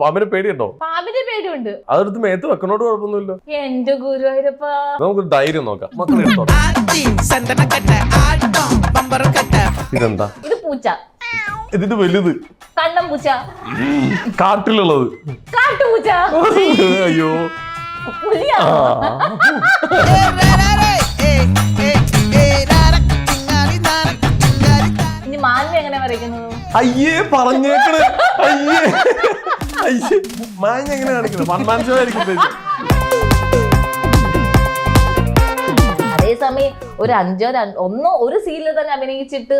പാമ്പിനെ പേടിയുണ്ടോ? പാമ്പിന്റെ പേടിയുണ്ട്. അതെടുത്ത് മേത്ത് വെക്കണോട് കുഴപ്പമൊന്നുമില്ല. എന്റെ ഗുരുവായൂരപ്പ. നമുക്ക് ധൈര്യം നോക്കാം. മക്കളെ എടുത്തോട്ടെ ഇതെന്താ? ഇത് പൂച്ച. ഇതിന്റെ വലുത്. കണ്ണം പൂച്ച. കാട്ടിലുള്ളത്. കാട്ടുപൂച്ച അയ്യോ. പുലിയാ. ഇനി മാനിനെ എങ്ങനെ വരയ്ക്കുന്നത്? അയ്യേ പറഞ്ഞേക്കണ്. അയ്യേ. മാഞ്ഞ എങ്ങനെ കാണിക്കുന്നത് വൺമാൻ ഷോ ആയിരിക്കും. അതേസമയം ഒരു അഞ്ചോ ഒന്നോ ഒരു സീനിൽ തന്നെ അഭിനയിച്ചിട്ട്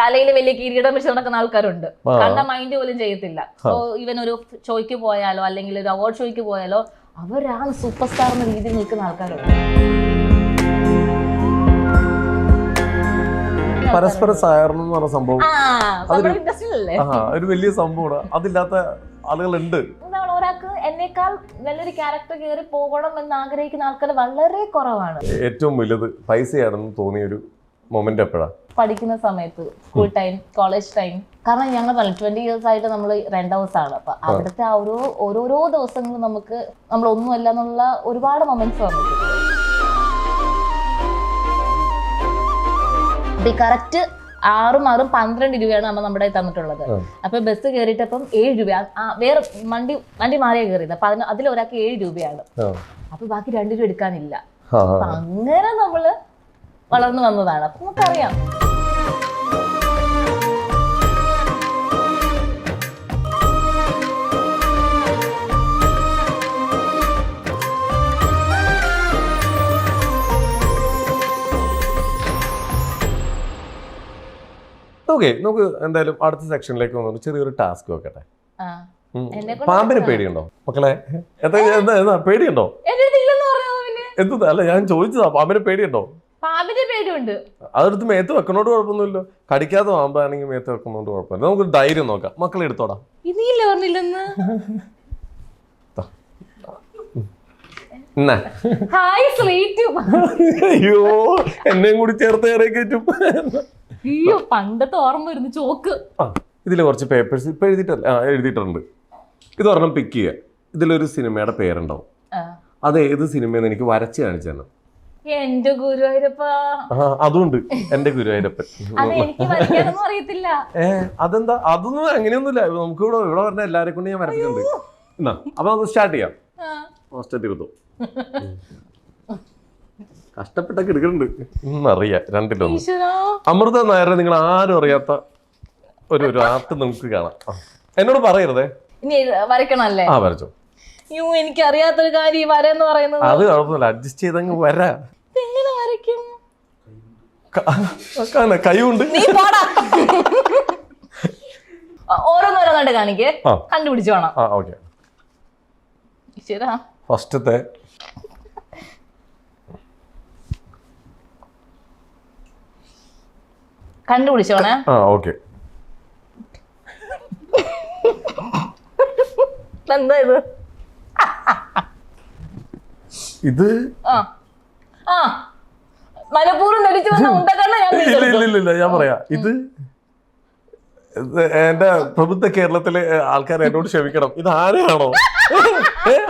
തലയിൽ വലിയ കിരീടം വെച്ച് നടക്കുന്ന ആൾക്കാരുണ്ട്. കണ്ട മൈൻഡ് പോലും ചെയ്യത്തില്ല. സോ ഇവൻ ഒരു ഷോയ്ക്ക് പോയാലോ അല്ലെങ്കിൽ ഒരു അവാർഡ് ഷോയ്ക്ക് പോയാലോ അവരാണ് സൂപ്പർ സ്റ്റാർ എന്ന രീതിയിൽ നിൽക്കുന്ന ആൾക്കാരുണ്ട്. പരസ്പര സഹകരണം എന്ന് പറഞ്ഞ സംഭവം. ഒരു വലിയ സംഭവമാണ്. അതില്ലാത്ത ആളുകളുണ്ട്. ഒരാൾക്ക് എന്നേക്കാൾ നല്ലൊരു ക്യാരക്ടർ കയറി പോകണം എന്ന് ആഗ്രഹിക്കുന്ന ആൾക്കാർ വളരെ കുറവാണ്. ഏറ്റവും വലുത് പൈസയാണെന്ന് തോന്നിയ ഒരു മൊമെന്റ് എപ്പോഴാണ് പഠിക്കുന്ന സമയത്ത് സ്കൂൾ ടൈം കോളേജ് ടൈം കാരണം ഞങ്ങൾ ട്വന്റി ഇയേഴ്സ് ആയിട്ട് നമ്മൾ റെന്റ് ഹൗസ് ആണ്. അപ്പൊ അവിടുത്തെ ആ ഓരോ ഓരോരോ ദിവസങ്ങളും നമുക്ക് നമ്മൾ ഒന്നുമല്ല എന്നുള്ള ഒരുപാട് മൊമെന്റ്സ് വന്നിട്ടുണ്ട്. കറക്റ്റ് ആറും ആറും പന്ത്രണ്ട് രൂപയാണ് നമ്മൾ നമ്മുടെ തന്നിട്ടുള്ളത്. അപ്പൊ ബസ് കയറിയിട്ടപ്പം ഏഴ് രൂപ. വേറെ വണ്ടി വണ്ടി മാറിയാ കയറിയത് അപ്പൊ അതിന് അതിൽ ഒരാൾക്ക് ഏഴ് രൂപയാണ്. അപ്പൊ ബാക്കി രണ്ടു രൂപ എടുക്കാനില്ല. അങ്ങനെ നമ്മൾ വളർന്നു വന്നതാണ്. അപ്പൊ നമുക്കറിയാം. ഓക്കെ നമുക്ക് എന്തായാലും അടുത്ത സെക്ഷനിലേക്ക് വന്നു. ചെറിയൊരു ടാസ്ക് വെക്കട്ടെ. പാമ്പിന് പേടിയുണ്ടോ? മക്കളെ പേടിയുണ്ടോ? എന്താ അല്ല ഞാൻ ചോദിച്ചതാ പാമ്പിന് പേടിയുണ്ടോ? പേടിയുണ്ട്. അതെടുത്ത് മേത്ത് വെക്കണോട് കുഴപ്പമൊന്നുമില്ല കടിക്കാത്ത പാമ്പാണെങ്കിൽ മേത്ത് വെക്കുന്നോണ്ട് കുഴപ്പമില്ല. നമുക്ക് ധൈര്യം നോക്കാം. മക്കളെ എടുത്തോടാ. ഇനിയില്ല പറഞ്ഞില്ലെന്ന് എന്നാ? ഹായ് സ്ലേറ്റ് അയ്യോ എന്നെയും കൂടി ചേർത്ത് കയറി കയറ്റും അയ്യോ പണ്ടത്തെ ഓർമ്മ വരുന്നു. ചോക്ക്. ആ ഇതിൽ കുറച്ച് പേപ്പേഴ്സ് ഇപ്പൊ എഴുതിട്ടല്ല ആ എഴുതിയിട്ടുണ്ട്. ഇത് ഒരെണ്ണം പിക്ക് ചെയ്യുക ഇതിലൊരു സിനിമയുടെ പേരുണ്ടാവും. ആ. അത് ഏത് സിനിമയെന്ന് എനിക്ക് വരച്ച് കാണിച്ചു തന്നെ എന്റെ ഗുരുവായൂരപ്പ. ആ അതുണ്ട്. എന്റെ ഗുരുവായൂരപ്പൻ. അത് എനിക്ക് വരയ്ക്കാനൊന്നും അറിയത്തില്ല. ഏ അതെന്താ? അതൊന്നും അങ്ങനെയൊന്നുമില്ല. നമുക്ക് ഇവിടെ ഇവിടെ പറഞ്ഞ എല്ലാരെ കൊണ്ട് ഞാൻ വരച്ചിട്ടുണ്ട്. എന്നാ അപ്പൊ നമുക്ക് സ്റ്റാർട്ട് ചെയ്യാം. ആ. ഫസ്റ്റ് തീർത്തു കഷ്ടപ്പെട്ടൊക്കെ എടുക്കുന്നുണ്ട് അറിയാം രണ്ടിലൊന്ന്. അമൃത നായരെ നിങ്ങൾ ആരും അറിയാത്ത ഒരു ഒരു ആർട്ട് നമുക്ക് കാണാം. എന്നോട് പറയരുതേ. ഇനി വരയ്ക്കണല്ലേ ആ വരച്ചോ. അയ്യോ എനിക്ക് അറിയാത്തൊരു കാര്യം ഈ വര എന്ന് പറയുന്നത്. അത് കുഴപ്പമില്ല അഡ്ജസ്റ്റ് ചെയ്തങ്ങ് വരാ. എങ്ങനെ വരയ്ക്കും? കൈയുണ്ട്. നീ പോടാ. ഓരോന്നോരോന്നായിട്ട് കാണിക്കേ. കണ്ടുപിടിച്ചു വേണം. ഫസ്റ്റത്തെ കണ്ടുപിടിച്ചോണേ. ആ ഓക്കെ. എന്താ ഇത് ഇത് ആ. ആ. മലപ്പൂർവം ധരിച്ചു വന്ന ഉണ്ടക്കണ്ണ ഞാൻ ഇല്ല ഇല്ല ഇല്ല, ഇല്ല ഞാൻ പറയാ. ഇത് എന്റെ പ്രബുദ്ധ കേരളത്തിലെ ആൾക്കാർ എന്നോട് ക്ഷമിക്കണം. ഇത് ആനയാണോ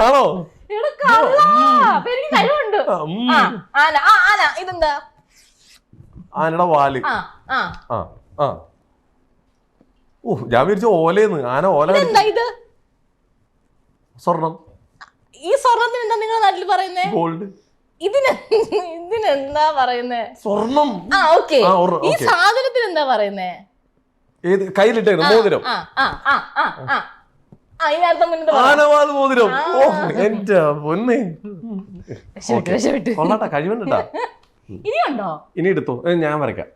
ആണോ? ആന. ആന. ഇതെന്താ? ആനയുടെ വാൽ. ആ ആ. ഓ ഞാൻ വിചാരിച്ചു ഓലേന്ന്. ആന ഓല ഇതെന്താ ഇത്? സ്വർണം. ഈ സ്വർണത്തിന് എന്താ നിങ്ങൾ നാട്ടിൽ പറയുന്നേ? ഗോൾഡ്. ഇതിന് ഇതിനെന്താ പറയുന്നേ? സ്വർണം. ആ ഓക്കെ. ഈ സാധനത്തിന് എന്താ പറയുന്നേ? ഏത് കയ്യിലിട്ടേന്ന് മോതിരം? ആ ആ ആ ആ ആ. ആ ഇനി അടുത്ത മുന്നത്തെ മോതിരം. ഓ എന്റെ പൊന്നേ. കഴിവുണ്ടാ ഇനിയുണ്ടോ? ഇനി എടുത്തോ. ഞാൻ വരയ്ക്കാം.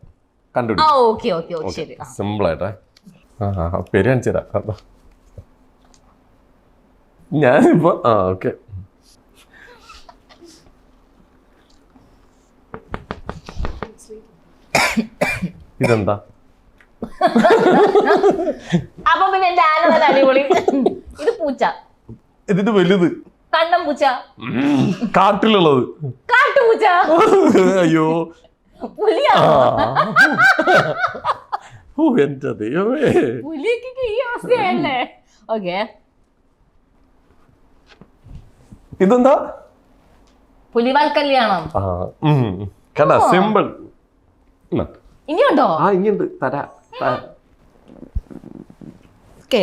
കണ്ടു കണ്ടുപിടി ഓക്കെ ഓക്കെ ഓക്കെ ശരി. ആ. സിമ്പിൾ ആയിട്ടാ ആ, പേര് കാണിച്ചു തരാം. ഞാനിപ്പോ ആ ഓക്കെ. ഇതെന്താ? അപ്പൊ പിന്നെ എന്റെ ആന അടിപൊളി. ഇത് പൂച്ച. ഇതിന്റെ വലുത്. കണ്ടം പൂച്ച. കാട്ടിലുള്ളത്. കാട്ടുപൂച്ച അയ്യോ പുലിയാ. ഓ എന്റെ ദൈവമേ പുലിയൊക്കെ ഈ അവസ്ഥയല്ലേ ഓക്കെ ഇതെന്താ പുലിവാൽ കല്യാണം. കണ്ട സിമ്പിൾ ഇനിയുണ്ടോ ആ ഇനിയുണ്ട് തരാ ഓക്കെ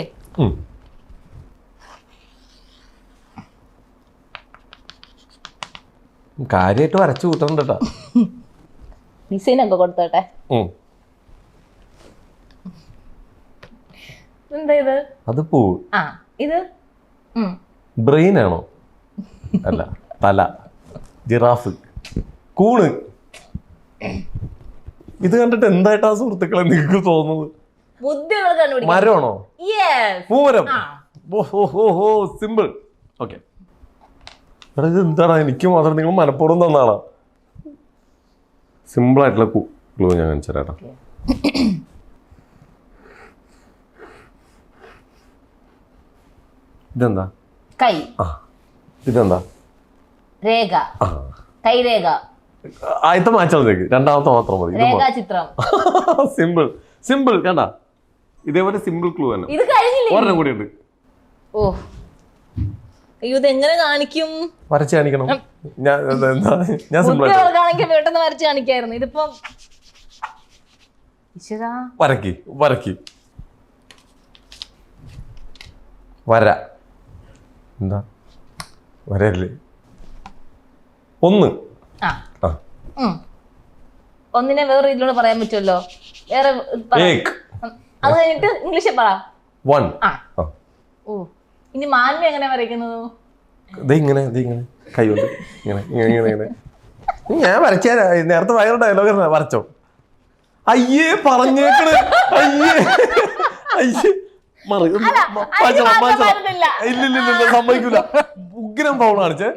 കാര്യമായിട്ട് വരച്ചു കൂട്ടണ്ട കേട്ടാ ഡിസൈൻ ഒക്കെ കൊടുത്തോട്ടെ എന്താ ഇത്? അത് പൂ. ആ ഇത്? ബ്രെയിൻ ആണോ അല്ല തല. ജിറാഫ്. കൂണ്. ഇത് കണ്ടിട്ട് എന്തായിട്ടാ സുഹൃത്തുക്കളെ നിങ്ങൾക്ക് തോന്നുന്നത്? മരമാണോ? യെസ് പൂമരം. ആ. ഓ ഹോ ഹോ ഹോ സിമ്പിൾ. ഓക്കെ. എടാ ഇത് എന്താണ് എനിക്ക് മാത്രം നിങ്ങൾ മലപ്പുറം തന്നാണ് സിമ്പിൾ ആയിട്ടുള്ള ക്ലൂ ഞാൻ കാണിച്ചു തരാം ഇതെന്താ? കൈ. ആ ഇതെന്താ? രേഖ. ആ. കൈരേഖ. ആദ്യത്തെ മാച്ചാൽ മതി രണ്ടാമത്തെ മാത്രം മതി. ഇത് രേഖാചിത്രം. സിമ്പിൾ സിമ്പിൾ കണ്ട? ഇതേപോലെ സിമ്പിൾ ക്ലൂ തന്നെ. ഇത് കഴിഞ്ഞില്ലേ? ഒരെണ്ണം കൂടി ഉണ്ട്. ഓ. അയ്യോ ഇത് എങ്ങനെ കാണിക്കും? വരച്ച് കാണിക്കണം. ഞാൻ? ഞാൻ സിമ്പിൾ ആയിട്ട് പെട്ടെന്ന് വരച്ച് കാണിക്കായിരുന്നു. ഇതിപ്പം വരക്കി വരക്കി വര. എന്താ? വരല്ലേ ഒന്ന്. ഒന്നിനെ വേറെ ഇതിലൂടെ പറയാൻ പറ്റുമല്ലോ. വേറെ അത് കഴിഞ്ഞിട്ട് ഇംഗ്ലീഷിൽ പറ. വൺ. ഓ. ഇനി മാൻമ എങ്ങനെ വരയ്ക്കുന്നത് ഇങ്ങനെ ഇങ്ങനെ. കൈ കൊണ്ട് ഇങ്ങനെ ഇങ്ങനെ ഇങ്ങനെ. ഇങ്ങനെ ഞാൻ വരച്ചാ നേരത്തെ ഭയങ്കര ഡയലോഗ് വരച്ചോ. അയ്യേ പറഞ്ഞേക്കണ്. അയ്യേ. അയ്യേ. മറി. മാറ്റണം മാറ്റം ഇല്ല ഇല്ല ഇല്ല, ഇല്ല സമ്മതിക്കൂല. ഉഗ്രം ഫൗൾ കാണിച്ചേ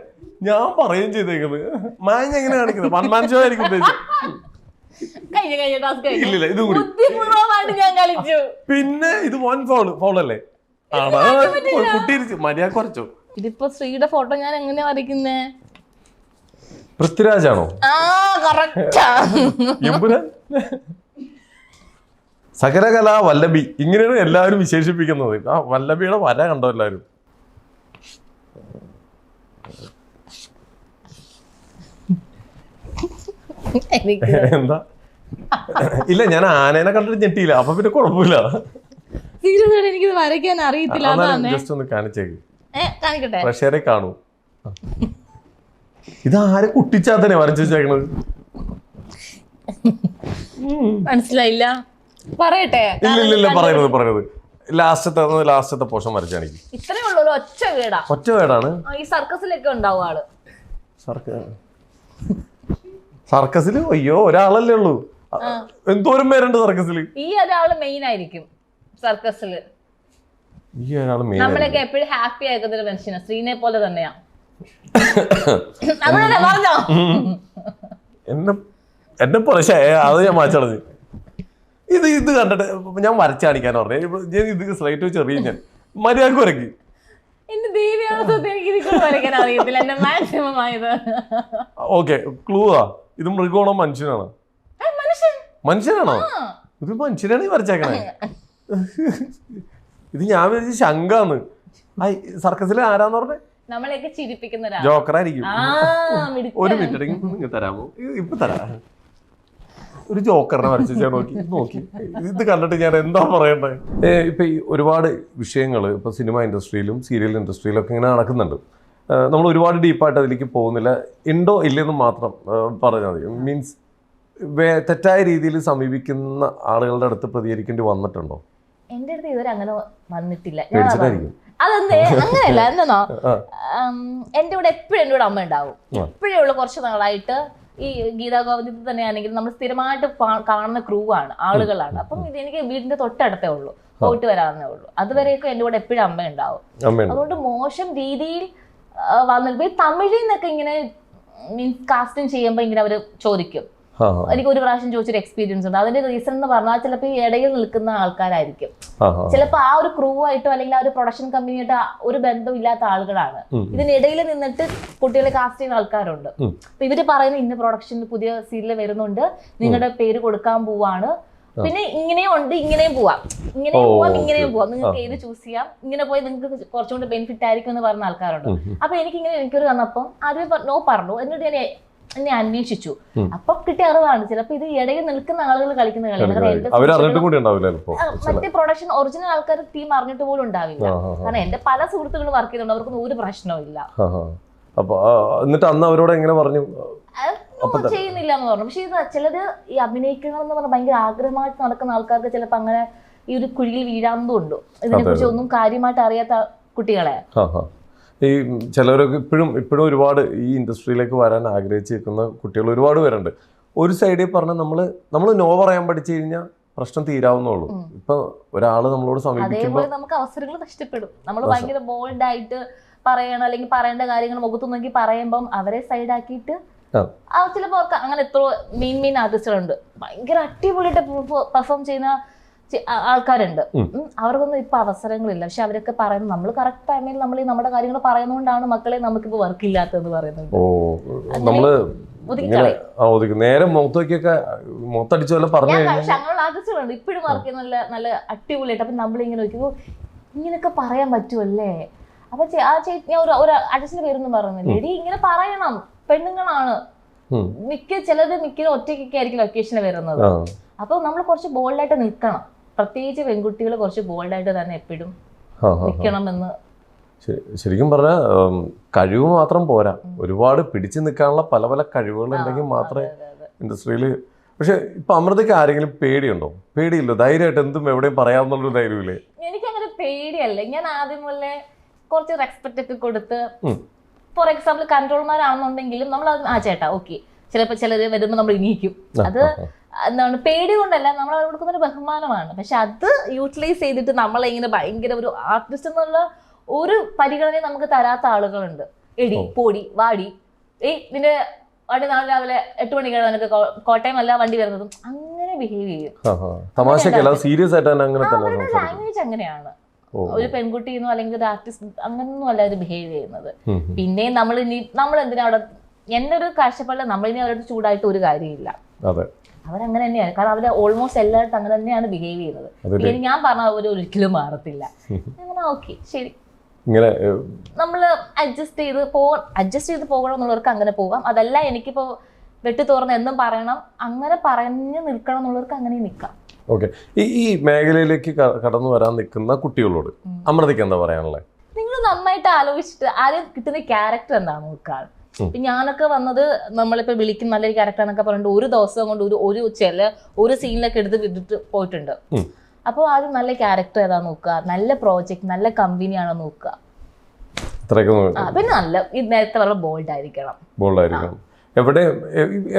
ഞാൻ പറയുകയും ചെയ്തേക്കുന്നത് മാഞ്ഞ എങ്ങനെ കാണിക്കുന്നത്? വൺമാൻ ഷോ ആയിരിക്കും ഉദ്ദേശിച്ചത്. ഇല്ലില്ല ഇതും കൂടി. പിന്നെ ഇത് വൺ ഫൗൾ ഫൗൾ കുട്ടി മര്യാദ കുറച്ചോ. ഇതിപ്പോ ശ്രീയുടെ ഫോട്ടോ ഞാൻ എങ്ങനെയാ വരയ്ക്കുന്നേ? പൃഥ്വിരാജാണോ? സകലകല വല്ലഭി. ഇങ്ങനെയാണ് എല്ലാവരും വിശേഷിപ്പിക്കുന്നത്. ആ വല്ലഭിയുടെ വര കണ്ടോ എല്ലാവരും? എന്താ? ഇല്ല ഞാൻ ആനേനെ കണ്ടിട്ട് ഞെട്ടിയില്ല. അപ്പൊ പിന്നെ കുഴപ്പമില്ല. സീരിയസ് എനിക്ക് എനിക്കിത് വരയ്ക്കാൻ അറിയത്തില്ല. അതാണ്. ജസ്റ്റ് ഒന്ന് കാണിച്ചേക്ക്. കാണിക്കട്ടെ? പ്രഷറെ കാണൂ. ഇത് ആരെ കുട്ടിച്ചാത്തനെ വരച്ചു വെച്ചേക്കണത് മനസ്സിലായില്ല. പറയട്ടെ. ഇല്ല ഇല്ല ഇല്ല പറയരുത് പറയരുത്. ലാസ്റ്റത്തെ ലാസ്റ്റത്തെ പോഷൻ വരച്ചാണ് ഇത്രേ ഉള്ളൂ ഒറ്റ വീടാ ഒറ്റ വീടാണ് ഈ സർക്കസിലൊക്കെ ഉണ്ടാവും ആൾ. സർക്ക സർക്കസിൽ അയ്യോ ഒരാളല്ലേ ഉള്ളൂ. എന്തോരം പേരുണ്ട് സർക്കസിൽ ഈ ഒരാൾ മെയിൻ ആയിരിക്കും. ഒരാൾ നമ്മളൊക്കെ എപ്പോഴും ഹാപ്പി ആക്കുന്ന ഒരു മനുഷ്യനാ. ശ്രീനെ പോലെ തന്നെയാ. പറഞ്ഞോ എന്നെ എന്നെ പോലെ ശ്ശേ, അത് ഞാൻ മാച്ചടഞ്ഞ് ഇത് ഇത് കണ്ടിട്ട് ഞാൻ വരച്ച് കാണിക്കാൻ പറഞ്ഞു. ഞാൻ ഇത് സ്ലൈറ്റ് വെച്ച് എറിയും ഞാൻ. മര്യാദയ്ക്ക് വരക്കി എന്റെ ദേവിയാണ് അറിയത്തില്ല. എന്റെ മാക്സിമം ആയത്. ഓക്കെ ക്ലൂ ആ. ഇത് മൃഗമാണോ മനുഷ്യനാണോ? മനുഷ്യനാണോ? ഇത് മനുഷ്യനാണ് ഈ വരച്ചേക്കണേ. ഇത് ഞാൻ വിചാരിച്ച ശങ്കാന്ന് സർക്കസിൽ ആരാന്ന് പറഞ്ഞേ? നമ്മളെയൊക്കെ ചിരിപ്പിക്കുന്ന ജോക്കറായിരിക്കും. ഒരു മിനിറ്റ് നിങ്ങൾ തരാമോ? ഇപ്പൊ തരാം. ഒരു ജോക്കറിനെ വരച്ച് ഞാൻ നോക്കി ഇത് നോക്കി. ഇത് കണ്ടിട്ട് ഞാൻ എന്താ പറയണ്ടേ? ഇപ്പൊ ഈ ഒരുപാട് വിഷയങ്ങൾ ഇപ്പൊ സിനിമ ഇൻഡസ്ട്രിയിലും സീരിയൽ ഇൻഡസ്ട്രിയിലും ഒക്കെ ഇങ്ങനെ നടക്കുന്നുണ്ട്. നമ്മൾ ഒരുപാട് ഡീപ്പായിട്ട് അതിലേക്ക് പോകുന്നില്ല. ഉണ്ടോ ഇല്ലെന്ന് മാത്രം പറഞ്ഞാൽ മതി. മീൻസ് തെറ്റായ രീതിയിൽ സമീപിക്കുന്ന ആളുകളുടെ അടുത്ത് പ്രതികരിക്കേണ്ടി വന്നിട്ടുണ്ടോ? എന്റെ അടുത്ത് ഇതുവരെ അങ്ങനെ വന്നിട്ടില്ല. ഞാൻ പേടിച്ചിട്ടായിരിക്കും. അതെന്തേ? അങ്ങനെയല്ല എന്തെന്നോ? എന്റെ കൂടെ എപ്പോഴും എന്റെ കൂടെ അമ്മ ഉണ്ടാവും. എപ്പോഴേ ഉള്ള കുറച്ച് നാളായിട്ട് ഈ ഗീതാ ഗോവിന്ദത്തിൽ തന്നെയാണെങ്കിൽ നമ്മൾ സ്ഥിരമായിട്ട് പാ- കാണുന്ന ക്രൂ ആണ് ആളുകളാണ്. അപ്പം ഇത് എനിക്ക് വീടിന്റെ തൊട്ടടുത്തേ ഉള്ളൂ പോയിട്ട് വരാവുന്നേ ഉള്ളൂ. അതുവരെയൊക്കെ എന്റെ കൂടെ എപ്പോഴും അമ്മ ഉണ്ടാവും. അതുകൊണ്ട് മോശം രീതിയിൽ ആ, വന്നിട്ട്. ഈ തമിഴിൽ നിന്നൊക്കെ ഇങ്ങനെ മീൻസ് കാസ്റ്റിംഗ് ചെയ്യുമ്പോൾ ഇങ്ങനെ അവർ ചോദിക്കും. എനിക്ക് ഒരു പ്രാവശ്യം ചോദിച്ചൊരു എക്സ്പീരിയൻസ് ഉണ്ട്. അതിന്റെ റീസൺ എന്ന് പറഞ്ഞാൽ ചിലപ്പോൾ ഈ ഇടയിൽ നിൽക്കുന്ന ആൾക്കാരായിരിക്കും. ചിലപ്പോൾ ആ. ഒരു ക്രൂ ആയിട്ടോ അല്ലെങ്കിൽ ആ ഒരു പ്രൊഡക്ഷൻ കമ്പനിയായിട്ട് ഒരു ഒരു ബന്ധമില്ലാത്ത ആളുകളാണ്. ഇതിനിടയിൽ നിന്നിട്ട് കുട്ടികളെ കാസ്റ്റ് ചെയ്യുന്ന ആൾക്കാരുണ്ട്. അപ്പൊ ഇവർ പറയുന്ന ഇന്ന പ്രൊഡക്ഷൻ പുതിയ സീരിയൽ വരുന്നുണ്ട്. നിങ്ങളുടെ പേര് കൊടുക്കാൻ പോവാണ്. പിന്നെ ഇങ്ങനെയും ഉണ്ട് ഇങ്ങനെയും പോവാം. ഇങ്ങനെയും ഓ, പോവാം ഇങ്ങനെയും പോവാം. നിങ്ങൾക്ക് ഏത് ചൂസ് ചെയ്യാം? ഇങ്ങനെ പോയി നിങ്ങൾക്ക് കുറച്ചുകൂടി ബെനിഫിറ്റ് ആയിരിക്കും എന്ന് പറഞ്ഞ ആൾക്കാരുണ്ട്. അപ്പൊ എനിക്കിങ്ങനെ എനിക്കൊരു തന്നപ്പം ആദ്യം നോ പറഞ്ഞു. എന്നിട്ട് ഞാൻ എന്നെ അന്വേഷിച്ചു. അപ്പൊ കിട്ടിയ അറിവാണ് ചിലപ്പോ ഇത് ഇടയിൽ നിൽക്കുന്ന ആളുകൾ കളിക്കുന്ന കളിയാണ് ചിലപ്പോ മറ്റേ പ്രൊഡക്ഷൻ ഒറിജിനൽ ആൾക്കാർ ടീം അറിഞ്ഞിട്ട് പോലും ഉണ്ടാവില്ല. കാരണം എന്റെ പല സുഹൃത്തുക്കളും വർക്ക് ചെയ്യുന്നുണ്ട്. അവർക്കൊന്നും ഒരു പ്രശ്നവും ഇല്ല. അപ്പൊ എന്നിട്ട് അന്ന് അവരോട് എങ്ങനെ പറഞ്ഞു? ചെയ്യുന്നില്ല എന്ന് പറഞ്ഞു. പക്ഷെ ഇത് ചിലത് ഈ അഭിനയിക്കണം എന്ന് പറഞ്ഞാൽ ഭയങ്കര ആഗ്രഹമായിട്ട് നടക്കുന്ന ആൾക്കാർക്ക് ചിലപ്പോൾ അങ്ങനെ ഈ ഒരു കുഴിയിൽ വീഴാമെന്നുണ്ടോ ഇതിനെ കുറിച്ച് ഒന്നും കാര്യമായിട്ട് അറിയാത്ത കുട്ടികളെ. ഈ ചിലരൊക്കെ ഇപ്പോഴും ഇപ്പോഴും ഒരുപാട് ഈ ഇൻഡസ്ട്രിയിലേക്ക് വരാൻ ആഗ്രഹിച്ച് നിൽക്കുന്ന കുട്ടികൾ ഒരുപാട് പേരുണ്ട്. ഒരു സൈഡിൽ പറഞ്ഞാൽ നമ്മൾ നമ്മൾ നോ പറയാൻ പഠിച്ചു കഴിഞ്ഞാൽ പ്രശ്നം തീരാവുന്നുള്ളൂ. ഇപ്പൊ ഒരാൾ നമ്മളോട് സമീപിക്കുമ്പോൾ നമുക്ക് അവസരങ്ങൾ നഷ്ടപ്പെടും. നമ്മൾ ഭയങ്കര ബോൾഡ് ആയിട്ട് പറയണം അല്ലെങ്കിൽ പറയേണ്ട കാര്യങ്ങൾ മുഖത്തു നോക്കി പറയുമ്പം അവരെ സൈഡ് ആക്കിയിട്ട് ചിലപ്പോ ചിലപ്പോൾ അങ്ങനെ എത്ര മെയിൻ മെയിൻ ആർട്ടിസ്റ്റുകളുണ്ട് ഭയങ്കര അടിപൊളിയായിട്ട് പെർഫോം ചെയ്യുന്ന ആൾക്കാരുണ്ട്. അവർക്കൊന്നും ഇപ്പൊ അവസരങ്ങളില്ല. പക്ഷെ അവരൊക്കെ പറയുന്നത് നമ്മൾ കറക്റ്റ് ടൈമിൽ നമ്മൾ ഈ നമ്മുടെ കാര്യങ്ങൾ പറയുന്നതുകൊണ്ടാണ് മക്കളെ നമുക്കിപ്പോ വർക്ക് ഇല്ലാത്തതെന്ന് പറയുന്നത്. നമ്മൾ നേരെ മുഖത്തേക്കൊക്കെ മുഖത്തടിച്ച പോലെ പറഞ്ഞു അങ്ങനെയുള്ള ആർട്ടിസ്റ്റുകളുണ്ട്. ഇപ്പോഴും വർക്ക് ചെയ്യുന്ന നല്ല നല്ല അടിപൊളിയായിട്ട്. അപ്പൊ നമ്മളിങ്ങനെ നോക്കുമ്പോൾ ഇങ്ങനെയൊക്കെ പറയാൻ പറ്റുമല്ലേ അപ്പൊ ആ ചേച്ചി ഞാൻ ഒരു ഒരു അഡ്ജസ്റ്റിന്റെ പേരൊന്നും പറഞ്ഞില്ല എടി ഇങ്ങനെ പറയണം. പെണ്ണുങ്ങളാണ്. മിക്ക ചിലത് മിക്ക ഒറ്റയ്ക്കൊക്കെ ആയിരിക്കും ലൊക്കേഷന് വരുന്നത് അപ്പോൾ അപ്പൊ നമ്മൾ കുറച്ച് ബോൾഡായിട്ട് നിൽക്കണം. പ്രത്യേകിച്ച് പെൺകുട്ടികൾ കുറച്ച് ബോൾഡായിട്ട് തന്നെ എപ്പോഴും. നിൽക്കണമെന്ന് ശരി- ശരിക്കും പറഞ്ഞാൽ കഴിവ് മാത്രം പോരാ ഒരുപാട് പിടിച്ചു നിൽക്കാനുള്ള പല പല കഴിവുകൾ ഉണ്ടെങ്കിൽ മാത്രമേ. ഇൻഡസ്ട്രിയിൽ പക്ഷെ ഇപ്പൊ അമൃതയ്ക്ക് ആരെങ്കിലും പേടിയുണ്ടോ പേടിയില്ലോ ധൈര്യമായിട്ട് എന്തും എവിടെയും പറയാമെന്നുള്ളൊരു ധൈര്യമില്ലേ എനിക്കങ്ങനെ പേടിയല്ല ഞാൻ ആദ്യം മുതലേ കുറച്ച് റെസ്പെക്ട് ഒക്കെ കൊടുത്ത്. ഫോർ എക്സാമ്പിൾ കൺട്രോൾമാരാണെന്നുണ്ടെങ്കിലും നമ്മൾ ആ ചേട്ടാ ഓക്കെ ചിലപ്പോൾ ചിലർ വരുമ്പോൾ നമ്മൾ ഇനിയിക്കും അത്. എന്താണ് പേടി കൊണ്ടല്ല നമ്മൾ അവർ കൊടുക്കുന്ന ഒരു ബഹുമാനമാണ്. പക്ഷെ അത് യൂട്ടിലൈസ് ചെയ്തിട്ട് നമ്മളെ ഇങ്ങനെ ഭയങ്കര ഒരു ആർട്ടിസ്റ്റ് എന്നുള്ള ഒരു പരിഗണന നമുക്ക് തരാത്ത ആളുകളുണ്ട്. എടി. പോടി വാടി. ഏയ് നിന്റെ വണ്ടി നാളെ രാവിലെ എട്ട് മണിക്കാണ് നിനക്ക് കോട്ടയം അല്ല വണ്ടി വരുന്നതും. അങ്ങനെ ബിഹേവ് ചെയ്യും. സീരിയസ് ആയിട്ട് അവരുടെ ലാംഗ്വേജ് അങ്ങനെയാണ്. ഒരു പെൺകുട്ടി അല്ലെങ്കിൽ ഒരു ആർട്ടിസ്റ്റ് അങ്ങനൊന്നും അല്ല അവർ ബിഹേവ് ചെയ്യുന്നത്. പിന്നെ നമ്മൾ ഇനി നമ്മൾ എന്തിനാ അവിടെ എന്നൊരു ഒരു നമ്മളിനി അവരോട് ചൂടായിട്ട് ഒരു കാര്യമില്ല. അവരങ്ങനെ തന്നെയാണ്. കാരണം അവർ ഓൾമോസ്റ്റ് എല്ലായിടത്തും അങ്ങനെ തന്നെയാണ് ബിഹേവ് ചെയ്യുന്നത്. ഇനി ഞാൻ പറഞ്ഞ അവർ ഒരിക്കലും മാറത്തില്ല. അങ്ങനെ ഓക്കെ ശരി. ഇങ്ങനെ നമ്മൾ അഡ്ജസ്റ്റ് ചെയ്ത് പോ അഡ്ജസ്റ്റ് ചെയ്ത് പോകണം എന്നുള്ളവർക്ക് അങ്ങനെ പോകാം അതല്ല എനിക്കിപ്പോൾ വെട്ടി തുറന്ന് എന്നും പറയണം. അങ്ങനെ പറഞ്ഞു നിൽക്കണം എന്നുള്ളവർക്ക് അങ്ങനെ നിൽക്കാം. ഓക്കെ ഈ ഈ മേഖലയിലേക്ക് കടന്നു വരാൻ നിൽക്കുന്ന കുട്ടികളോട്. അമൃതയ്ക്ക് എന്താ പറയാനുള്ളത് നിങ്ങൾ നന്നായിട്ട് ആലോചിച്ചിട്ട് ആദ്യം കിട്ടുന്ന ക്യാരക്ടർ എന്താണ് നോക്കാൻ ഉം. ഇപ്പൊ ഞാനൊക്കെ വന്നത് നമ്മളിപ്പോ വിളിക്കുന്ന നല്ലൊരു ക്യാരക്ടർ എന്നൊക്കെ പറഞ്ഞിട്ട് ഒരു ദിവസം കൊണ്ട് ഒരു ഒരു ചില ഒരു സീനിലൊക്കെ എടുത്ത് വിട്ടിട്ട് പോയിട്ടുണ്ട്. അപ്പോൾ ആദ്യം നല്ല ക്യാരക്ടർ ഏതാ നോക്കുക? നല്ല പ്രോജക്റ്റ് നല്ല കമ്പനി ആണോ നോക്കുക? പിന്നെ നല്ല ഈ നേരത്തെ പറഞ്ഞ ബോൾഡ് ആയിരിക്കണം. ബോൾഡ് ആയിരിക്കണം. എവിടെ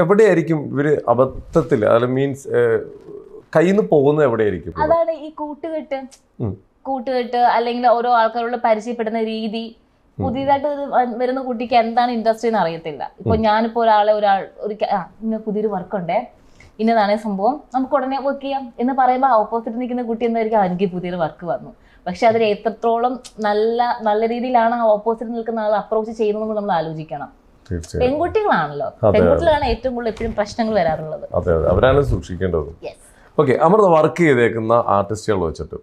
എവിടെയായിരിക്കും ഇവർ അബദ്ധത്തിൽ മീൻസ് കയ്യിൽ നിന്ന് പോകുന്നത് എവിടെയായിരിക്കും? അതാണ് ഈ കൂട്ടുകെട്ട്. കൂട്ടുകെട്ട് അല്ലെങ്കിൽ ഓരോ ആൾക്കാരോട് പരിചയപ്പെടുന്ന രീതി പുതിയതായിട്ട് വരുന്ന കുട്ടിക്ക് എന്താണ് ഇൻഡസ്ട്രി എന്ന് അറിയത്തില്ല. ഇപ്പൊ ഞാനിപ്പോ ഒരാളെ ഒരാൾ ഒരു ഇന്ന് പുതിയൊരു വർക്ക് ഉണ്ടേ. ഇന്നതാണ് സംഭവം. നമുക്ക് ഉടനെ വർക്ക് ചെയ്യാം എന്ന് പറയുമ്പോൾ ഓപ്പോസിറ്റ് നിൽക്കുന്ന കുട്ടി എന്തായിരിക്കും? "ആ, എനിക്ക് പുതിയൊരു വർക്ക് വന്നു. പക്ഷെ അതിൽ എത്രത്തോളം നല്ല നല്ല രീതിയിലാണ് ആ ഓപ്പോസിറ്റ് നിൽക്കുന്ന ആൾ അപ്രോച്ച് ചെയ്യുന്നത് നമ്മൾ ആലോചിക്കണം. പെൺകുട്ടികളാണല്ലോ. പെൺകുട്ടികളാണ് ഏറ്റവും കൂടുതൽ എപ്പോഴും പ്രശ്നങ്ങൾ വരാറുള്ളത്. അതെ അതെ. അവരാണ് സൂക്ഷിക്കേണ്ടത്. ഓക്കെ അമൃത വർക്ക് ചെയ്തേക്കുന്ന ആർട്ടിസ്റ്റുകൾ വെച്ചിട്ട്.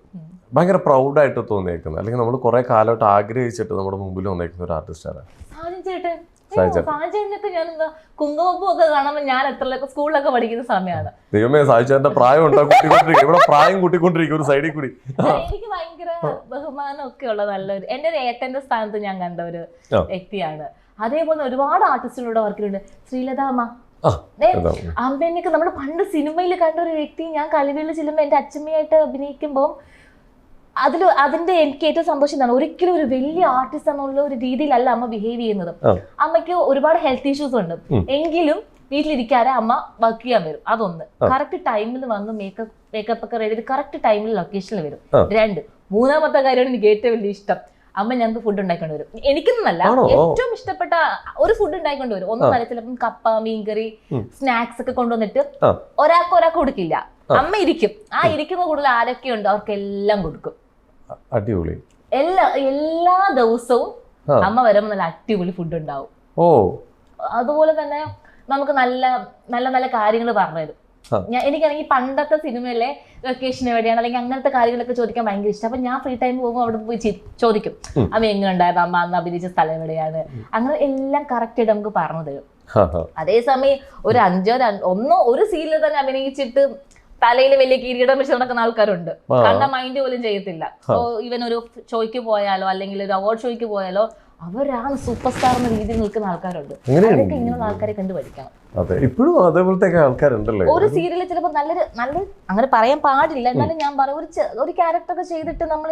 ഭയങ്കര പ്രൗഡായിട്ട് തോന്നിയേക്കുന്നത്. അല്ലെങ്കിൽ നമ്മൾ കുറെ കാലമായിട്ട് ആഗ്രഹിച്ചിട്ട് നമ്മുടെ മുമ്പിൽ വന്നേക്കുന്ന ഒരു ആർട്ടിസ്റ്റാണ് സാജൻ ചേട്ടൻ. സാജൻ ഞാൻ എന്താ കുങ്കുമപ്പൂ കാണുമ്പോൾ ഞാൻ എത്ര സ്കൂളിലൊക്കെ പഠിക്കുന്ന സമയമാണ്. ദൈവമേ പ്രായം ഇവിടെ പ്രായം കൂട്ടിക്കൊണ്ടിരിക്കും ഒരു സൈഡിൽ കൂടി. എനിക്ക് ഭയങ്കര ബഹുമാനം ഒക്കെ ഉള്ള നല്ലൊരു എന്റെ ഒരു ഏട്ടന്റെ സ്ഥാനത്ത് ഞാൻ കണ്ട ഒരു വ്യക്തിയാണ്. അതേപോലെ ഒരുപാട് ആർട്ടിസ്റ്റുകളുടെ വർക്കിലുണ്ട് ശ്രീലതാമ അമ്മേനൊക്കെ നമ്മൾ പണ്ട് സിനിമയിൽ കണ്ട ഒരു വ്യക്തി ഞാൻ കളിവീളിൽ ചെല്ലുമ്പോൾ എന്റെ അച്ഛമ്മയായിട്ട് അഭിനയിക്കുമ്പോൾ അതിൽ അതിന്റെ എനിക്ക് ഏറ്റവും സന്തോഷം എന്താണ് ഒരിക്കലും ഒരു വലിയ ആർട്ടിസ്റ്റ് എന്നുള്ള ഒരു രീതിയിലല്ല അമ്മ ബിഹേവ് ചെയ്യുന്നത്. അമ്മയ്ക്ക് ഒരുപാട് ഹെൽത്ത് ഇഷ്യൂസ് ഉണ്ട്. എങ്കിലും വീട്ടിലിരിക്കാതെ അമ്മ വർക്ക് ചെയ്യാൻ വരും. അതൊന്ന്. കറക്റ്റ് ടൈമിൽ വന്ന് മേക്കപ്പ് മേക്കപ്പ് ഒക്കെ റെഡി കറക്റ്റ് ടൈമിൽ ലൊക്കേഷനിൽ വരും. രണ്ട്. മൂന്നാമത്തെ കാര്യമാണ് എനിക്ക് ഏറ്റവും വലിയ ഇഷ്ടം. അമ്മ ഞങ്ങൾക്ക് ഫുഡ് ഉണ്ടാക്കിക്കൊണ്ട് വരും. എനിക്കൊന്നല്ല? ഏറ്റവും ഇഷ്ടപ്പെട്ട ഒരു ഫുഡ് ഉണ്ടാക്കിക്കൊണ്ട് വരും. ഒന്നും അല്ല ചിലപ്പം കപ്പ മീൻകറി. സ്നാക്സ് ഒക്കെ കൊണ്ടുവന്നിട്ട്. ഒരാൾക്ക് ഒരാൾക്ക് കൊടുക്കില്ല. അമ്മ ഇരിക്കും. ആ ഇരിക്കുന്ന കൂടുതൽ ആരൊക്കെയുണ്ട് അവർക്കെല്ലാം കൊടുക്കും. അടിപൊളി. എല്ലാ എല്ലാ ദിവസവും അമ്മ വരുമ്പോൾ നല്ല അടിപൊളി ഫുഡ് ഉണ്ടാവും. ഓ. അതുപോലെ തന്നെ നമുക്ക് നല്ല നല്ല നല്ല കാര്യങ്ങൾ പറഞ്ഞു തരും. ഞാൻ എനിക്കാണെങ്കിൽ പണ്ടത്തെ സിനിമയിലെ ലൊക്കേഷൻ എവിടെയാണ് അല്ലെങ്കിൽ അങ്ങനത്തെ കാര്യങ്ങളൊക്കെ ചോദിക്കാൻ ഭയങ്കര ഇഷ്ടം. അപ്പൊ ഞാൻ ഫ്രീ ടൈം പോകുമ്പോൾ അവിടെ പോയി ചോദിക്കും. അമ്മ എങ്ങനെ ഉണ്ടായിരുന്നു അമ്മ അന്ന് അഭിനയിച്ച സ്ഥലം എവിടെയാണ്? അങ്ങനെ എല്ലാം കറക്റ്റ് ആയിട്ട് നമുക്ക് പറഞ്ഞു തരും. അതേസമയം ഒരു അഞ്ചോ ഒന്നോ ഒരു സീനിൽ തന്നെ അഭിനയിച്ചിട്ട് തലയിൽ വലിയ കിരീടം വെച്ച് നടക്കുന്ന ആൾക്കാരുണ്ട്. കണ്ട മൈൻഡ് പോലും ചെയ്യത്തില്ല. ഇവൻ ഒരു ഷോയ്ക്ക് പോയാലോ അല്ലെങ്കിൽ ഒരു അവാർഡ് ഷോയ്ക്ക് പോയാലോ അവരാണ് സൂപ്പർ സ്റ്റാർ എന്ന രീതിയിൽ നിൽക്കുന്ന ആൾക്കാരുണ്ട്. അവരൊക്കെ ഇങ്ങനെയുള്ള ആൾക്കാരെ കണ്ടു പഠിക്കണം അതെ. ഇപ്പോഴും അതേപോലത്തെ ആൾക്കാരുണ്ടല്ലോ? ഒരു സീരിയലിൽ ചിലപ്പോൾ നല്ലൊരു നല്ല അങ്ങനെ പറയാൻ പാടില്ല. എന്നാലും ഞാൻ പറയും ഒരു ഒരു ക്യാരക്ടർ ഒക്കെ ചെയ്തിട്ട് നമ്മൾ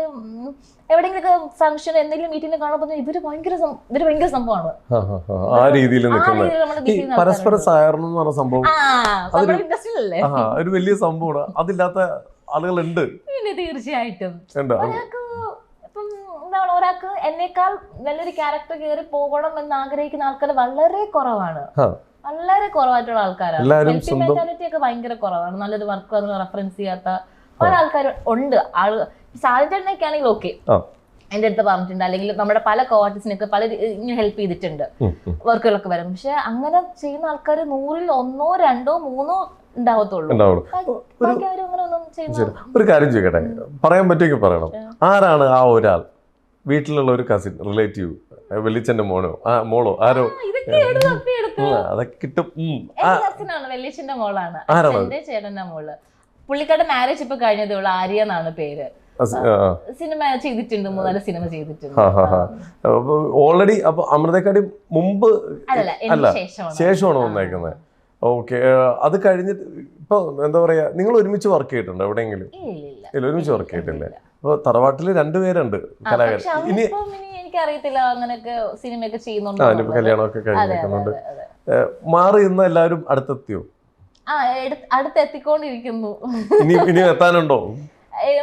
എവിടെയെങ്കിലൊക്കെ ഫംഗ്ഷൻ എന്തെങ്കിലും മീറ്റിംഗ് കാണുമ്പോൾ ഇവർ ഭയങ്കര ഇവർ ഭയങ്കര സംഭവമാണ്. ആ രീതിയിൽ പരസ്പര സഹകരണം എന്ന് പറഞ്ഞ സംഭവം ഒരു വലിയ സംഭവമാണ്. അതില്ലാത്ത ആളുകളുണ്ട്. പിന്നെ തീർച്ചയായിട്ടും. ഉണ്ട് ഒരാൾക്ക് എന്നേക്കാൾ നല്ലൊരു ക്യാരക്ടർ കയറി പോകണം എന്ന് ആഗ്രഹിക്കുന്ന ആൾക്കാർ വളരെ കുറവാണ്. വളരെ കുറവായിട്ടുള്ള ആൾക്കാരാണ്. മെന്റാലിറ്റി ഒക്കെ ഭയങ്കര കുറവാണ്. നല്ലൊരു വർക്ക് അതിന് റെഫറൻസ് ചെയ്യാത്ത പല ആൾക്കാർ ഉണ്ട്. ആൾ സാധ്യതയൊക്കെ ആണെങ്കിൽ ഓക്കെ എന്റെ എന്റെ അടുത്ത് പറഞ്ഞിട്ടുണ്ട്. അല്ലെങ്കിൽ നമ്മുടെ പല കോർട്ടിസിനൊക്കെ പല ഹെൽപ്പ് ചെയ്തിട്ടുണ്ട്. വർക്കുകളൊക്കെ വരും. പക്ഷെ അങ്ങനെ ചെയ്യുന്ന ആൾക്കാർ നൂറിൽ ഒന്നോ രണ്ടോ മൂന്നോ ഉണ്ടാവത്തുള്ളൂ. ഉണ്ടാവുള്ളൂ അങ്ങനെ ഒന്നും ചെയ്യുന്ന ഒരു കാര്യം ചോദിക്കട്ടെ? പറയാൻ പറ്റുമെങ്കിൽ പറയണം. ആരാണ് ആ ഒരാൾ? വീട്ടിലുള്ള ഒരു കസിൻ റിലേറ്റീവ് വെള്ളിച്ചന്റെ മോനോ? ആ മോളോ? ആരോ? അതൊക്കെ കിട്ടും. മോളാണ്. എന്റെ ചേട്ടന്റെ മോൾ. പുള്ളിക്കാരുടെ മാരേജ് ഇപ്പൊ കഴിഞ്ഞതേ ഉള്ളൂ. ആര്യ എന്നാണ് പേര്. സിനിമ ചെയ്തിട്ടുണ്ട് മൂന്നാൽ സിനിമ ചെയ്തിട്ടുണ്ട്. ഓൾറെഡി അപ്പൊ അമൃതക്കാടി മുമ്പ് അല്ല ശേഷമാണ്. വന്നേക്കുന്നത് ഓക്കെ അത് കഴിഞ്ഞിട്ട് ഇപ്പൊ എന്താ പറയാ നിങ്ങൾ ഒരുമിച്ച് വർക്ക് ചെയ്തിട്ടുണ്ടോ എവിടെയെങ്കിലും? ഇല്ല ഒരുമിച്ച് വർക്ക് ചെയ്തിട്ടില്ലേ. അപ്പൊ തറവാട്ടിൽ രണ്ടുപേരുണ്ട് കലാകാരൻ ഇനി എനിക്കറിയത്തില്ല അങ്ങനെയൊക്കെ സിനിമയൊക്കെ ചെയ്യുന്നുണ്ടോ ആ ഇനിയിപ്പോ എന്നുള്ളത്. കല്യാണമൊക്കെ കഴിഞ്ഞിരിക്കുന്നുണ്ട് മാറി ഇന്ന് എല്ലാവരും അടുത്തെത്തിയോ? ആ അടുത്തെത്തിക്കൊണ്ടിരിക്കുന്നു. ഇനി ഇനി എത്താനുണ്ടോ?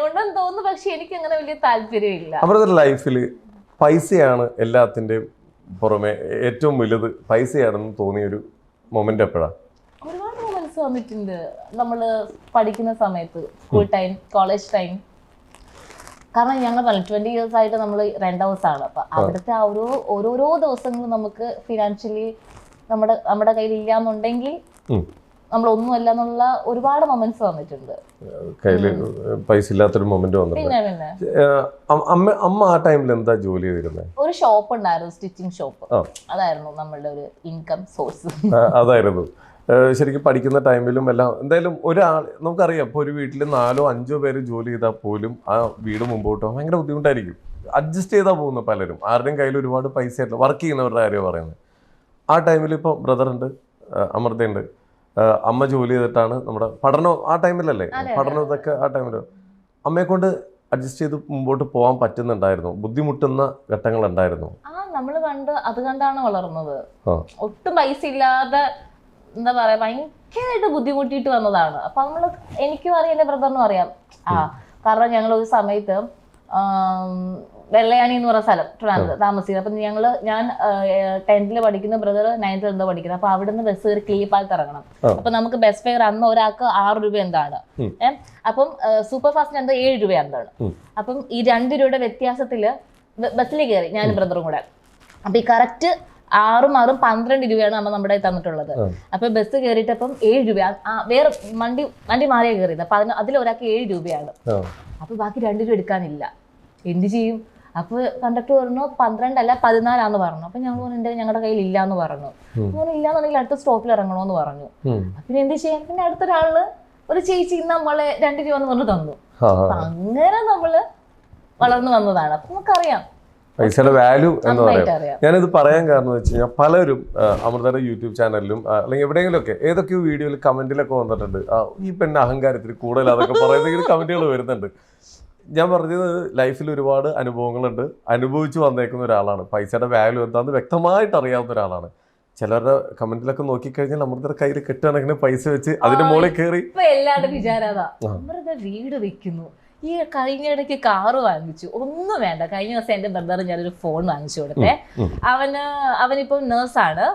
ഉണ്ടെന്ന് തോന്നുന്നു പക്ഷെ എനിക്ക് അങ്ങനെ വലിയ താല്പര്യമില്ല. അവരുടെ ലൈഫിൽ പൈസയാണ് എല്ലാത്തിന്റെയും പുറമെ. ഏറ്റവും വലുത് പൈസയാണെന്ന് തോന്നിയ ഒരു മൊമെന്റ് എപ്പോഴാണ് ഒരുപാട് മൊമെന്റ്സ് വന്നിട്ടുണ്ട്. നമ്മൾ പഠിക്കുന്ന സമയത്ത് സ്കൂൾ ടൈം കോളേജ് ടൈം കാരണം ഞങ്ങൾ പറഞ്ഞു ട്വന്റി ഇയേഴ്സ് ആയിട്ട് നമ്മൾ റെന്റ് ഹൗസ് ആണ്. അപ്പൊ അവിടുത്തെ ഓരോ ഓരോരോ ദിവസങ്ങളും നമുക്ക് ഫിനാൻഷ്യലി നമ്മുടെ നമ്മുടെ കയ്യിൽ ഇല്ലാന്നുണ്ടെങ്കിൽ നമ്മൾ ഒന്നുമല്ല എന്നുള്ള ഒരുപാട് മൊമെന്റ്സ് വന്നിട്ടുണ്ട്. കയ്യിൽ പൈസ ഇല്ലാത്തൊരു മൊമെന്റ് വന്നിട്ടുണ്ട്. ഏഹ് അമ്മ- അമ്മ ആ ടൈമിൽ എന്താ ജോലി ചെയ്തിരുന്നത് ഒരു ഷോപ്പ് ഉണ്ടായിരുന്നു സ്റ്റിച്ചിങ് ഷോപ്പ് അതായിരുന്നു നമ്മളുടെ ഒരു ഇൻകം സോഴ്സ് അതായിരുന്നു. ശരിക്കും പഠിക്കുന്ന ടൈമിലും എല്ലാം എന്തായാലും ഒരാൾ നമുക്കറിയാം ഇപ്പോൾ ഒരു വീട്ടിൽ നാലോ അഞ്ചോ പേര് ജോലി ചെയ്താൽ പോലും ആ വീട് മുമ്പോട്ട് പോകാൻ ഭയങ്കര ബുദ്ധിമുട്ടായിരിക്കും. അഡ്ജസ്റ്റ് ചെയ്താൽ പോകുന്ന പലരും. ആരുടെയും കയ്യിൽ ഒരുപാട് പൈസ ആയിട്ടില്ല വർക്ക് ചെയ്യുന്നവരുടെ കാര്യമാണ് പറയുന്നത്. ആ ടൈമിൽ ഇപ്പോൾ ബ്രദറുണ്ട് അമൃതയുണ്ട്. അമ്മ ജോലി ചെയ്തിട്ടാണ് നമ്മുടെ പഠനം ആ ടൈമിലല്ലേ. പഠനം ഇതൊക്കെ ആ ടൈമിൽ അമ്മയെ കൊണ്ട് അഡ്ജസ്റ്റ് ചെയ്ത് മുമ്പോട്ട് പോകാൻ പറ്റുന്നുണ്ടായിരുന്നു. ബുദ്ധിമുട്ടുന്ന ഘട്ടങ്ങൾ ഉണ്ടായിരുന്നു ആ നമ്മൾ കണ്ട് അത് കണ്ടാണ് വളർന്നത്. ഒട്ടും പൈസ ഇല്ലാതെ എന്താ പറയാ ഭയങ്കരമായിട്ട് ബുദ്ധിമുട്ടിയിട്ട് വന്നതാണ്. അപ്പൊ നമ്മൾ എനിക്കും അറിയാം എന്റെ ബ്രദറിനും അറിയാം. ആ കാരണം ഞങ്ങൾ ഒരു സമയത്ത് വെള്ളയാണി എന്ന് പറയുന്ന സ്ഥലം ട്രിവാൻഡ്രം താമസിക്കുന്നത്. അപ്പൊ ഞങ്ങൾ ഞാൻ ടെൻത്തിൽ പഠിക്കുന്ന ബ്രദർ നയൻത്തിൽ എന്തോ പഠിക്കുന്നത്. അപ്പൊ അവിടുന്ന് ബസ് കയറി കിളിപ്പാലത്ത് ഇറങ്ങണം. അപ്പൊ നമുക്ക് ബസ് ഫെയർ അന്ന് ഒരാൾക്ക് ആറ് രൂപ എന്താണ്. ഏഹ് അപ്പം സൂപ്പർ ഫാസ്റ്റിന് എന്താ ഏഴ് രൂപ എന്താണ്. അപ്പം ഈ രണ്ട് രൂപയുടെ വ്യത്യാസത്തിൽ ബസ്സിൽ കയറി ഞാനും ബ്രദറും കൂടെ. അപ്പൊ ഈ കറക്റ്റ് ആറും ആറും പന്ത്രണ്ട് രൂപയാണ് നമ്മൾ നമ്മുടെ തന്നിട്ടുള്ളത്. അപ്പൊ ബസ് കയറിയിട്ടപ്പം ഏഴ് രൂപ വേറെ വണ്ടി വണ്ടി മാറിയാ കയറിയത് അപ്പൊ അതിന് അതിൽ ഒരാൾക്ക് ഏഴ് രൂപയാണ്. അപ്പൊ ബാക്കി രണ്ടു രൂപ എടുക്കാനില്ല. എന്ത് ചെയ്യും? അപ്പൊ കണ്ടക്ടർ പറഞ്ഞു പന്ത്രണ്ടല്ല പതിനാലാന്ന് പറഞ്ഞു. അപ്പൊ ഞങ്ങൾ "എന്റെ ഞങ്ങളുടെ കയ്യിൽ ഇല്ല എന്ന് പറഞ്ഞു. അങ്ങനെ ഇല്ലാന്നുണ്ടെങ്കിൽ അടുത്ത സ്റ്റോപ്പിൽ ഇറങ്ങണമെന്ന് പറഞ്ഞു. പിന്നെ എന്ത് ചെയ്യാൻ? പിന്നെ അടുത്തൊരാൾ ഒരു ചേച്ചി നമ്മളെ രണ്ട് രൂപ എന്ന് പറഞ്ഞു തന്നു. അങ്ങനെ നമ്മൾ വളർന്നു വന്നതാണ്. അപ്പൊ നമുക്കറിയാം. പൈസയുടെ വാല്യൂ എന്ന് പറയാം. ഞാനിത് പറയാൻ കാരണം വെച്ച് കഴിഞ്ഞാൽ പലരും അമൃതയുടെ യൂട്യൂബ് ചാനലിലും അല്ലെങ്കിൽ എവിടെയെങ്കിലുമൊക്കെ ഏതൊക്കെ വീഡിയോയിൽ കമന്റിലൊക്കെ വന്നിട്ടുണ്ട്. ഈ പെണ്ണ് അഹങ്കാരത്തിൽ കൂടുതൽ അതൊക്കെ പറയുന്ന കമന്റുകൾ വരുന്നുണ്ട്. ഞാൻ പറഞ്ഞത് ലൈഫിൽ ഒരുപാട് അനുഭവങ്ങളുണ്ട്. അനുഭവിച്ച് വന്നേക്കുന്ന ഒരാളാണ്. പൈസയുടെ വാല്യൂ എന്താണെന്ന് വ്യക്തമായിട്ട് അറിയാവുന്ന ഒരാളാണ്. ചിലരുടെ കമന്റിലൊക്കെ നോക്കിക്കഴിഞ്ഞാൽ അമൃതയുടെ കയ്യിൽ കെട്ടുകണക്കിന് പൈസ വെച്ച് അതിന്റെ മുകളിൽ കയറി. എല്ലാവരുടെ അമൃത വീട് വെക്കുന്നു. ഈ കഴിഞ്ഞ ഇടയ്ക്ക് കാറ് വാങ്ങിച്ചു. ഒന്നും വേണ്ട. കഴിഞ്ഞ ദിവസം എന്റെ ബ്രദർ ഞാനൊരു ഫോൺ വാങ്ങിച്ചു കൊടുത്തേ. അവന് അവനിപ്പം നേഴ്സാണ്.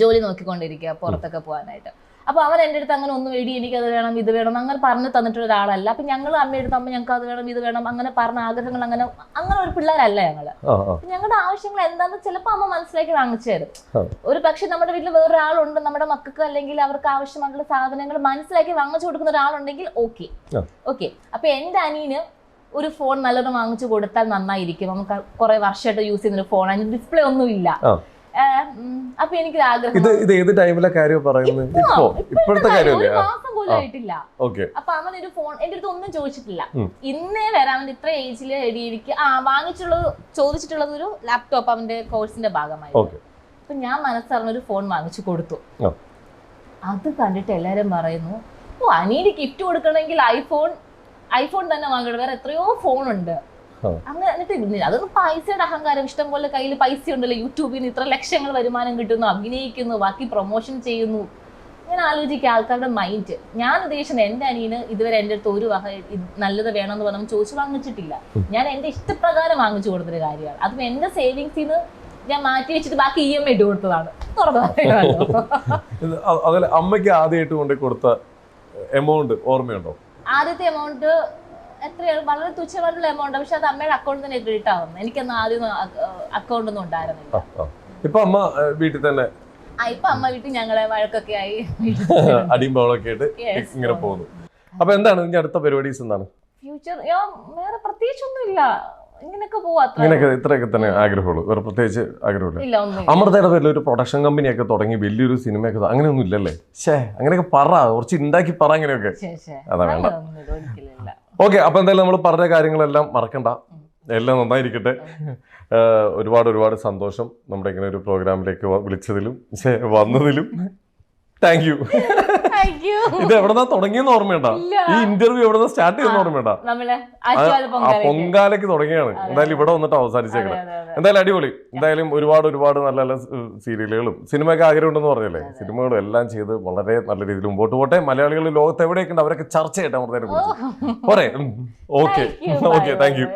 ജോലി നോക്കിക്കൊണ്ടിരിക്കുക പുറത്തൊക്കെ പോകാനായിട്ട്. അപ്പൊ അവൻ എന്റെ അടുത്ത് അങ്ങനെ ഒന്നും എടി എനിക്ക് അത് വേണം ഇത് വേണം അങ്ങനെ പറഞ്ഞു തന്നിട്ടുള്ള ഒരാളല്ല. അപ്പൊ ഞങ്ങൾ അമ്മയെടുത്ത് അമ്മ ഞങ്ങൾക്ക് അത് വേണം ഇത് വേണം അങ്ങനെ പറഞ്ഞ ആഗ്രഹങ്ങൾ അങ്ങനെ അങ്ങനെ ഒരു പിള്ളേരല്ല ഞങ്ങൾ. ഞങ്ങളുടെ ആവശ്യങ്ങൾ എന്താണെന്ന് ചിലപ്പോൾ അമ്മ മനസ്സിലാക്കി വാങ്ങിച്ചു തരും. ഒരു പക്ഷെ നമ്മുടെ വീട്ടിൽ വേറൊരാളുണ്ട് നമ്മുടെ മക്കൾക്ക് അല്ലെങ്കിൽ അവർക്ക് ആവശ്യമായിട്ടുള്ള സാധനങ്ങൾ മനസ്സിലാക്കി വാങ്ങിച്ചു കൊടുക്കുന്ന ഒരാളുണ്ടെങ്കിൽ ഓക്കെ. ഓക്കെ. അപ്പൊ എന്റെ അനിയന് ഒരു ഫോൺ നല്ലൊരു വാങ്ങിച്ചു കൊടുത്താൽ നന്നായിരിക്കും. നമുക്ക് കുറെ വർഷമായിട്ട് യൂസ് ചെയ്യുന്ന ഒരു ഫോൺ അതിന് ഡിസ്പ്ലേ ഒന്നും ഇല്ല അപ്പൊ എനിക്ക് ആഗ്രഹം ഇത് ഇത് ഏത് ടൈമിലെ കാര്യം പറയുന്നത്? ഇപ്പോ ഇപ്പോഴത്തെ കാര്യമല്ലേ? മാസം പോലും ആയിട്ടില്ല. അപ്പൊ അമ്മ ഒരു ഫോൺ എന്റെ അടുത്ത് ഒന്നും ചോദിച്ചിട്ടില്ല. ഇന്നേ വരെ അവന്റെ ഇത്ര ഏജിൽ എനിക്ക് ആ വാങ്ങിച്ചുള്ളത് ചോദിച്ചിട്ടുള്ളത് ഒരു ലാപ്ടോപ്പ് അവന്റെ കോഴ്സിന്റെ ഭാഗമായി അപ്പൊ ഞാൻ മനസ്സറിഞ്ഞ ഒരു ഫോൺ വാങ്ങിച്ചു കൊടുത്തു. അത് കണ്ടിട്ട് എല്ലാരും പറയുന്നു ഓ അനിയന് ഗിഫ്റ്റ് കൊടുക്കണമെങ്കിൽ ഐഫോൺ ഐഫോൺ തന്നെ വാങ്ങണം വേറെ എത്രയോ ഫോൺ ഉണ്ട്. അങ്ങനെ എന്നിട്ട് ഇരുന്നില്ല. അതൊന്നും പൈസയുടെ അഹങ്കാരം. ഇഷ്ടം പോലെ കയ്യിൽ പൈസ ഉണ്ടല്ലോ യൂട്യൂബിൽ നിന്ന് ഇത്ര ലക്ഷങ്ങൾ വരുമാനം കിട്ടുന്നു അഭിനയിക്കുന്നു ബാക്കി പ്രൊമോഷൻ ചെയ്യുന്നു. ഇങ്ങനെ ആലോചിക്കുക ആൾക്കാരുടെ മൈൻഡ് ഞാൻ ഉദ്ദേശിച്ചത് എന്റെ അനിയന് ഇതുവരെ എന്റെ അടുത്ത് ഒരു വക നല്ലത് വേണമെന്ന് പറഞ്ഞു ചോദിച്ചു വാങ്ങിച്ചിട്ടില്ല. ഞാൻ എന്റെ ഇഷ്ടപ്രകാരം വാങ്ങിച്ചു കൊടുത്തൊരു കാര്യമാണ്. അതും എന്റെ സേവിങ്സിൽ നിന്ന് ഞാൻ മാറ്റി വെച്ചിട്ട് ബാക്കി ഇ എം ഐ ഇട്ട് കൊടുത്തതാണ്. ഇത് അമ്മയ്ക്ക് ആദ്യമായിട്ട് കൊണ്ടുപോയി കൊടുത്ത എമൗണ്ട് ഓർമ്മയുണ്ടോ? ആദ്യത്തെ എമൗണ്ട് എത്രയാണ് വളരെ തുച്ഛമായിട്ടുള്ള എമൗണ്ട് പക്ഷെ അത് അമ്മയുടെ അക്കൗണ്ടിൽ തന്നെ ക്രെഡിറ്റ് ആവുന്നു. എനിക്കൊന്നും ആദ്യം അക്കൗണ്ട് ഒന്നും ഉണ്ടായിരുന്നില്ല. ഇപ്പൊ അമ്മ വീട്ടിൽ തന്നെ ആ ഇപ്പൊ അമ്മ വീട്ടിൽ ഞങ്ങളെ വഴക്കൊക്കെ ആയി. അടിയും ബഹളമൊക്കെ ആയിട്ട്. ഇങ്ങനെ പോകുന്നു. അപ്പൊ എന്താണ് ഇനി അടുത്ത പരിപാടീസ് എന്താണ്? ഫ്യൂച്ചർ വേറെ പ്രത്യേകിച്ചൊന്നുമില്ല. ഇങ്ങനെയൊക്കെ ഇങ്ങനെയൊക്കെ ഇത്രയൊക്കെ തന്നെ ആഗ്രഹമുള്ളൂ. വേറെ പ്രത്യേകിച്ച് ആഗ്രഹമില്ല. അമൃതയുടെ പേരിൽ ഒരു പ്രൊഡക്ഷൻ കമ്പനിയൊക്കെ തുടങ്ങി വലിയൊരു സിനിമയൊക്കെ അങ്ങനെയൊന്നും ഇല്ലല്ലേ ഷേ അങ്ങനെയൊക്കെ പറ. കുറച്ച് ഉണ്ടാക്കി പറ അങ്ങനെയൊക്കെ അതാ വേണ്ട. ഓക്കെ അപ്പൊ എന്തായാലും നമ്മൾ പറഞ്ഞ കാര്യങ്ങളെല്ലാം മറക്കണ്ട. എല്ലാം നന്നായിരിക്കട്ടെ. ഒരുപാട് ഒരുപാട് സന്തോഷം നമ്മുടെ ഇങ്ങനെ ഒരു പ്രോഗ്രാമിലേക്ക് വിളിച്ചതിലും വന്നതിലും. താങ്ക് യു ഇത് എവിടെന്നാ തുടങ്ങിയെന്ന് ഓർമ്മയുണ്ടോ. ഈ ഇന്റർവ്യൂ എവിടെന്നാ സ്റ്റാർട്ട് ചെയ്യുന്ന ഓർമ്മയുണ്ടോ? ആ പൊങ്കാലയ്ക്ക്. തുടങ്ങിയാണ്. എന്തായാലും ഇവിടെ വന്നിട്ട് അവസാനിച്ചേക്കണം. എന്തായാലും അടിപൊളി. എന്തായാലും ഒരുപാട് ഒരുപാട് നല്ല നല്ല സീരിയലുകളും സിനിമയൊക്കെ ആഗ്രഹമുണ്ടെന്ന് പറഞ്ഞല്ലേ? സിനിമകളും എല്ലാം ചെയ്ത് വളരെ നല്ല രീതിയിൽ മുമ്പോട്ട് പോട്ടെ. മലയാളികൾ ലോകത്ത് എവിടെയൊക്കെ ഉണ്ട് അവരൊക്കെ ചർച്ച ചെയ്യട്ടെ അമൃതേനെ കുറിച്ച്. പോരെ? ഓക്കെ. Okay thank you.